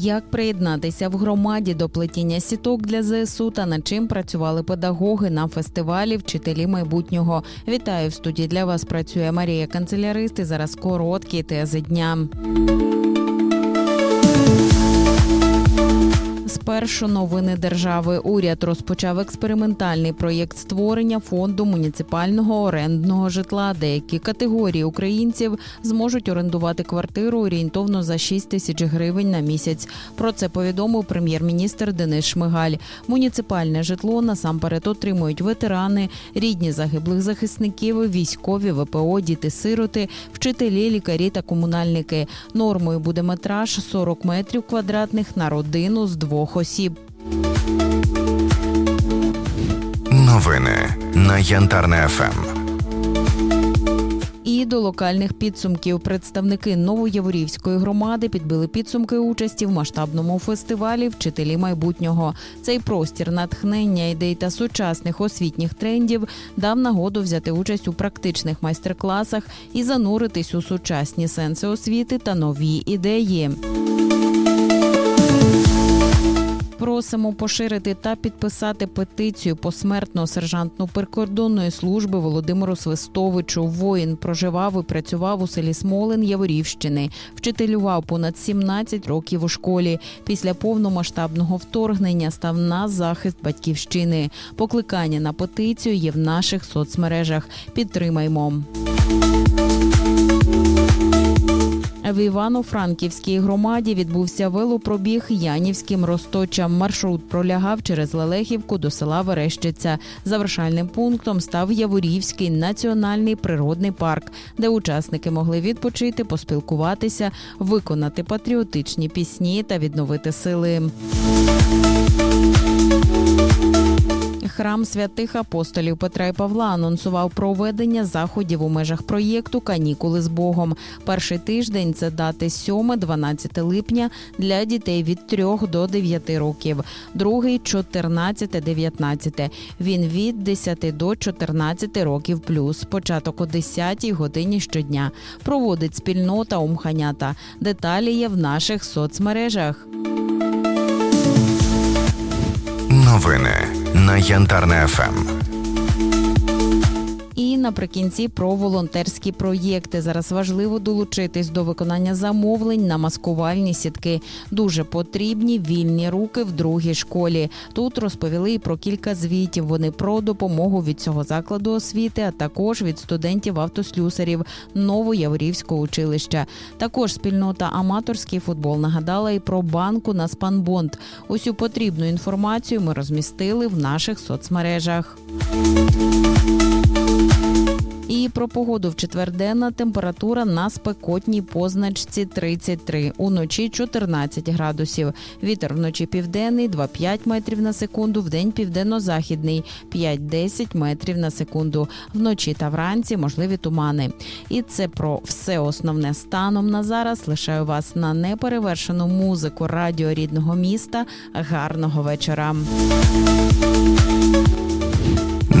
Як приєднатися в громаді до плетіння сіток для ЗСУ та над чим працювали педагоги на фестивалі Вчителі майбутнього? Вітаю в студії. Для вас працює Марія Канцелярист. І зараз короткі тези дня. Спершу новини держави. Уряд розпочав експериментальний проєкт створення фонду муніципального орендного житла. Деякі категорії українців зможуть орендувати квартиру орієнтовно за 6 тисяч гривень на місяць. Про це повідомив прем'єр-міністр Денис Шмигаль. Муніципальне житло насамперед отримують ветерани, рідні загиблих захисників, військові, ВПО, діти-сироти, вчителі, лікарі та комунальники. Нормою буде метраж 40 метрів квадратних на родину з двох осіб. Новини на Янтарне. ФМ. І до локальних підсумків представники Новояворівської громади підбили підсумки участі в масштабному фестивалі Вчителі майбутнього. Цей простір натхнення ідей та сучасних освітніх трендів дав нагоду взяти участь у практичних майстер-класах і зануритись у сучасні сенси освіти та нові ідеї. Просимо поширити та підписати петицію посмертно сержантну прикордонної служби Володимиру Свистовичу. Воїн проживав і працював у селі Смолин Яворівщини. Вчителював понад 17 років у школі. Після повномасштабного вторгнення став на захист батьківщини. Покликання на петицію є в наших соцмережах. Підтримаймо. В Івано-Франківській громаді відбувся велопробіг Янівським Росточам. Маршрут пролягав через Лелехівку до села Верещиця. Завершальним пунктом став Яворівський національний природний парк, де учасники могли відпочити, поспілкуватися, виконати патріотичні пісні та відновити сили. Храм святих апостолів Петра і Павла анонсував проведення заходів у межах проєкту Канікули з Богом. Перший тиждень це дати 7-12 липня для дітей від 3 до 9 років. Другий 14-19. Він від 10 до 14 років плюс. Початок о 10 годині щодня. Проводить спільнота Умханята. Деталі є в наших соцмережах. Новини на Янтарне Ем. ФМ. Наприкінці про волонтерські проєкти. Зараз важливо долучитись до виконання замовлень на маскувальні сітки. Дуже потрібні вільні руки в другій школі. Тут розповіли і про кілька звітів. Вони про допомогу від цього закладу освіти, а також від студентів автослюсарів Новояворівського училища. Також спільнота аматорський футбол нагадала і про банку на спанбонд. Усю потрібну інформацію ми розмістили в наших соцмережах. Про погоду в четвер денна температура на спекотній позначці 33, уночі 14 градусів. Вітер вночі південний 2-5 метрів на секунду, вдень південно-західний 5-10 метрів на секунду. Вночі та вранці можливі тумани. І це про все основне станом на зараз. Лишаю вас на неперевершену музику радіо рідного міста. Гарного вечора.